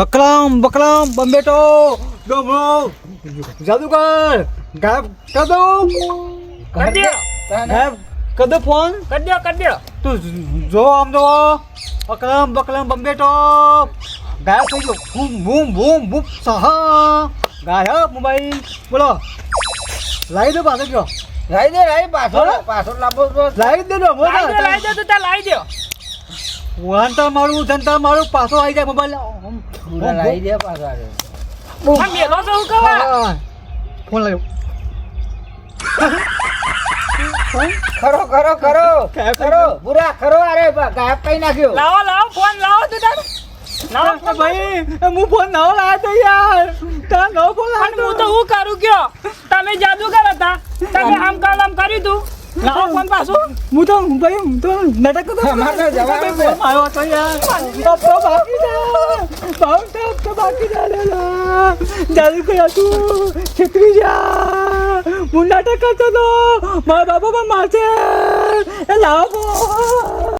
બકરામ બકરામ બમ્બેટો ડોમરો જાદુગર! ગાયબ કદો કદ્યો ગાયબ કર દો ફોન! કદ્યો કદ્યો તું જો આમ જો! બકરામ બકરામ બમ્બેટો ગાયબ થઈ ગયો. બૂમ બૂમ બૂમ બૂમ સહા! ગાયબ મોબાઈલ! બોલો! લાવી દો પાછો ગયો. લાઈ દે લાઈ પાછો પાછો લાવો લાવી દે લાઈ દો તો ત્યાં લાઈ દો. વાંતા મારું ધંધા મારું પાછો આવી જાય મોબાઈલ આવી જાય પાછો આરે. આ મેલો છો હું કહું આ? ફોન લાવ્યો ખરો ખરો ખરો. ખરો. પૂરા ખરો અરે ગાયબ કઈ નાખ્યો? લાવો લાવો ફોન લાવો તો તાર. ભાઈ હું ફોન નવો લાવ્યો તો યાર. તારા નવો ફોન લાવ્યો હું તો હું કરું કયો? તમે જાદુગર હતા તમે આમ કામ આમ કર્યું તું. લાવો ફોન પાછું? હું તો ભાઈ હું તો નાટક કરતો તો જવાબ ફોન આવ્યો હતો યાર. હપ્તો બાકી છે ભાવ તો હપ્તો બાકી છે લેલા. જાદુ કર્યા તું. છેતરી જા. હું નાટક કરતો હતો. મારા બાપા પણ મારશે. એ લાવો